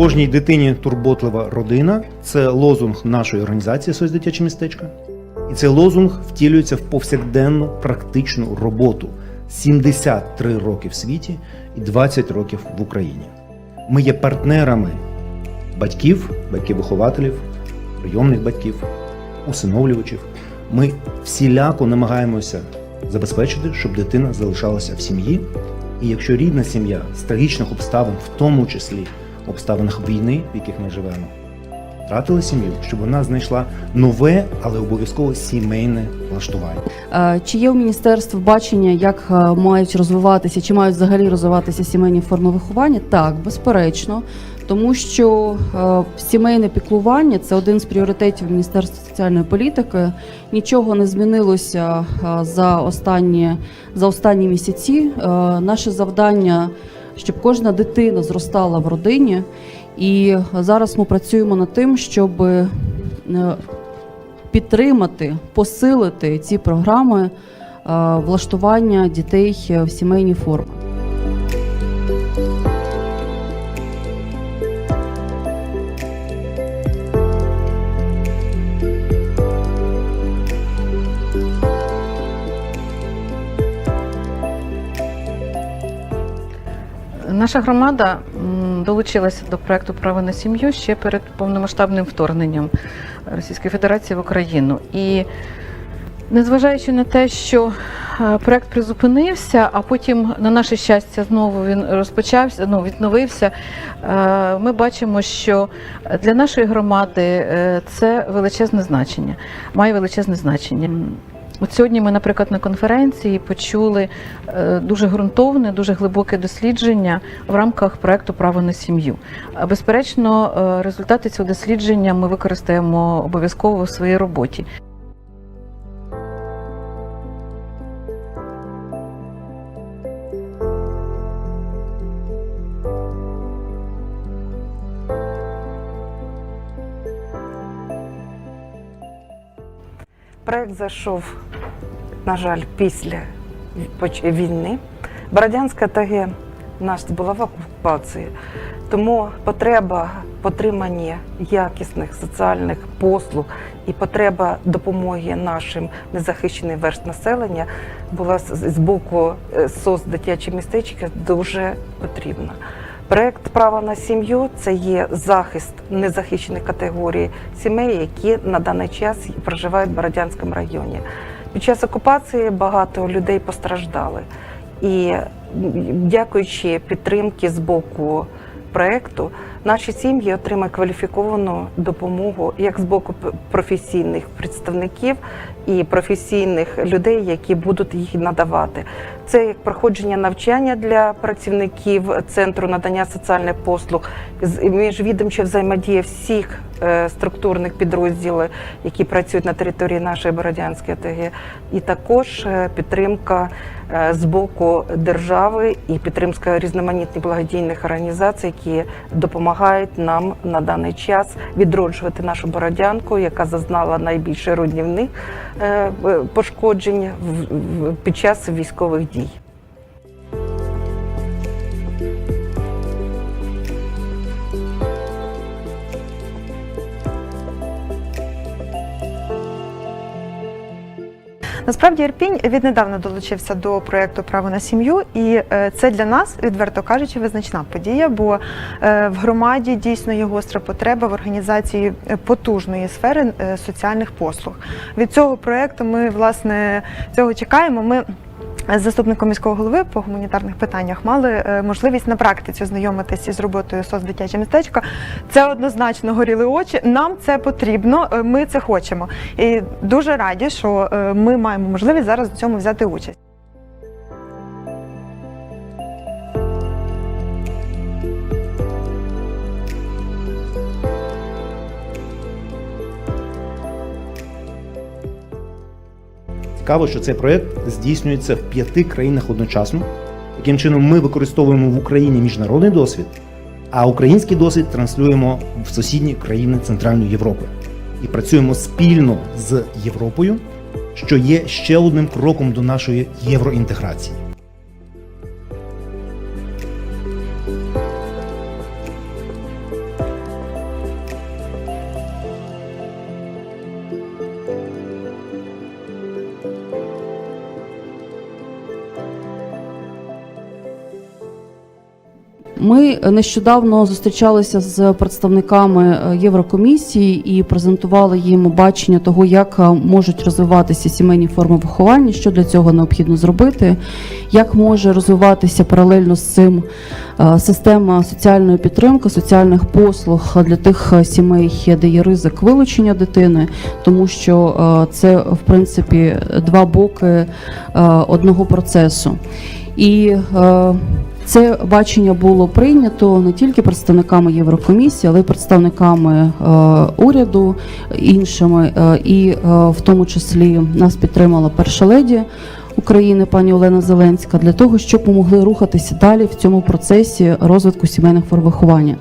Кожній дитині турботлива родина це лозунг нашої організації «Сось дитяче містечко. І цей лозунг втілюється в повсякденну практичну роботу 73 роки в світі і 20 років в Україні. Ми є партнерами батьків, батьків-вихователів, прийомних батьків, усиновлювачів. Ми всіляко намагаємося забезпечити, щоб дитина залишалася в сім'ї. І якщо рідна сім'я з трагічних обставин, в тому числі обставинах війни, в яких ми живемо, втратила сім'ю, щоб вона знайшла нове, але обов'язково сімейне влаштування. Е, Чи є у міністерства бачення, як е, мають розвиватися, чи мають взагалі розвиватися сімейні форми виховання? Так, безперечно, тому що е, сімейне піклування це один з пріоритетів Міністерства соціальної політики. Нічого не змінилося за останні, за останні місяці. Наше завдання, щоб кожна дитина зростала в родині. І зараз ми працюємо над тим, щоб е, підтримати, посилити ці програми е, влаштування дітей в сімейні форми. Наша громада долучилася до проекту Право на сім'ю ще перед повномасштабним вторгненням Російської Федерації в Україну. І незважаючи на те, що е, проект призупинився, а потім, на наше щастя, знову він розпочався, ну відновився. е, Ми бачимо, що для нашої громади е, це величезне значення, має величезне значення. От сьогодні ми, наприклад, на конференції почули е, дуже ґрунтовне, дуже глибоке дослідження в рамках проекту Право на сім'ю. Безперечно, е, результати цього дослідження ми використаємо обов'язково в своїй роботі. Проект зайшов, на жаль, після війни. Бородянська ТГ у нас була в окупації, тому потреба потримання якісних соціальних послуг і потреба допомоги нашим незахищеним верст населення була з боку е, СОС дитяче містечка дуже потрібна. Проект Право на сім'ю це є захист незахищених категорій сімей, які на даний час проживають в Бородянському районі. Під час окупації багато людей постраждали. І дякуючи підтримки з боку проекту, наші сім'ї отримають кваліфіковану допомогу як з боку професійних представників і професійних людей, які будуть їх надавати. Це як проходження навчання для працівників центру надання соціальних послуг, з- міжвідомча взаємодія всіх е, структурних підрозділів, які працюють на території нашої Бородянської ОТГ, і також е, підтримка е, з боку держави і підтримка різноманітних благодійних організацій, які допомагають нам на даний час відроджувати нашу бородянку, яка зазнала найбільше руйнівних пошкоджень в- під час військових дій. Насправді Ірпінь віднедавна долучився до проєкту Право на сім'ю, і е, це для нас, відверто кажучи, визначна подія, бо е, в громаді дійсно є гостра потреба в організації е, потужної сфери соціальних послуг. Від цього проєкту ми власне цього чекаємо. Ми з заступником міського голови по гуманітарних питаннях мали е, можливість на практиці ознайомитися із роботою СОС дитяче містечко. Це однозначно горіли очі. Нам це потрібно, е, ми це хочемо. І дуже раді, що е, ми маємо можливість зараз у цьому взяти участь. Цікаво, що цей проект здійснюється в п'яти країнах одночасно. Таким чином, ми використовуємо в Україні міжнародний досвід, а український досвід транслюємо в сусідні країни Центральної Європи і працюємо спільно з Європою, що є ще одним кроком до нашої євроінтеграції. Ми нещодавно зустрічалися з представниками е, Єврокомісії і презентували їм бачення того, як е, можуть розвиватися сімейні форми виховання, що для цього необхідно зробити, як може розвиватися паралельно з цим е, система соціальної підтримки, соціальних послуг для тих сімей, де є ризик вилучення дитини, тому що це в принципі два боки одного процесу. І це бачення було прийнято не тільки представниками Єврокомісії, але й представниками е, уряду іншими, е, і е, в тому числі нас підтримала перша леді України пані Олена Зеленська для того, щоб ми могли рухатися далі в цьому процесі розвитку сімейних форм виховання.